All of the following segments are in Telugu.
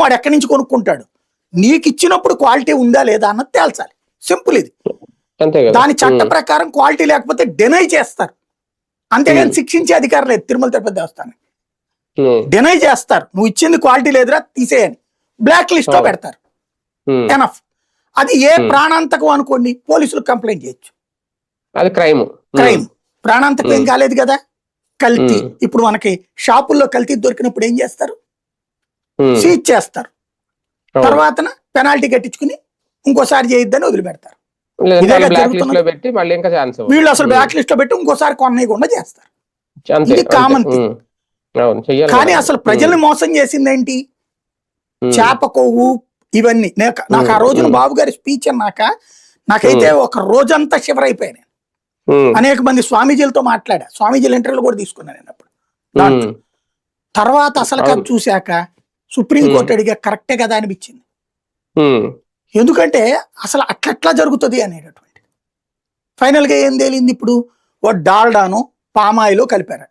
వాడు ఎక్కడి నుంచి కొనుక్కుంటాడు? నీకు ఇచ్చినప్పుడు క్వాలిటీ ఉందా లేదా అన్నది తేల్చాలి. సింపుల్ ఇది. దాని చట్ట ప్రకారం క్వాలిటీ లేకపోతే డెనై చేస్తారు. అంతేగాని. శిక్షించే అధికారం లేదు తిరుమల తిరుపతి దేవస్థానం. డెనై చేస్తారు. నువ్వు ఇచ్చింది క్వాలిటీ లేదురా తీసేయని. బ్లాక్ లిస్ట్లో. పెడతారు. ఎనఫ్ అది ఏ. ప్రాణాంతకం అనుకోండి పోలీసులకు కంప్లైంట్ చేయొచ్చు. అది క్రైమ్. క్రైమ్. ప్రాణాంతకం ఏం. కాలేదు కదా? కల్తీ. ఇప్పుడు మనకి షాపుల్లో కల్తీ దొరికినప్పుడు ఏం చేస్తారు? సీజ్ చేస్తారు. తర్వాత పెనాల్టీ కట్టించుకుని ఇంకోసారి చేయొద్దని వదిలిపెడతారు. వీళ్ళు అసలు బ్లాక్ లిస్ట్లో పెట్టి ఇంకోసారి కొనకుండా చేస్తారు. ఇది చెయ్యాలి కానీ. అసలు ప్రజల్ని మోసం చేసింది ఏంటి చేప కొవ్వు ఇవన్నీ. నాకు ఆ. రోజున. బాబు గారి స్పీచ్ అన్నాక నాకైతే ఒక రోజంతా షివర్ అయిపోయాను అనేక మంది స్వామీజీలతో మాట్లాడా. స్వామీజీల ఇంటర్వ్యూలు కూడా తీసుకున్నాను నేను అప్పుడు. తర్వాత అసలు. చూశాక సుప్రీంకోర్టు అడిగా కరెక్టే కదా అనిపించింది. ఎందుకంటే అసలు అట్లట్లా జరుగుతుంది అనేటటువంటి. ఫైనల్గా ఏం తేలింది ఇప్పుడు? ఓ డాల్డాను పామాయిలో కలిపారట.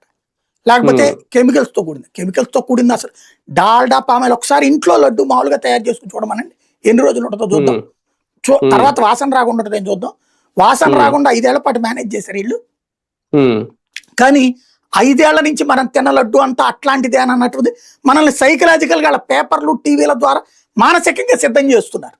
లేకపోతే Hmm. కెమికల్స్తో కూడింది. కెమికల్స్తో కూడింది అసలు. డాల్డా పామాయిల్ ఒకసారి ఇంట్లో లడ్డు మామూలుగా తయారు చేసుకుని చూడమనండి. ఎన్ని రోజులు ఉంటుందో చూద్దాం. చూ-. తర్వాత వాసన రాకుండా ఉంటుందో ఏం చూద్దాం. వాసన. రాకుండా ఐదేళ్ళ పాటు మేనేజ్ చేశారు వీళ్ళు. కానీ ఐదేళ్ళ నుంచి మనం తిన్న లడ్డు అంతా అట్లాంటిదే అని మనల్ని సైకలాజికల్గా పేపర్లు టీవీల ద్వారా మానసికంగా సిద్ధం చేస్తున్నారు.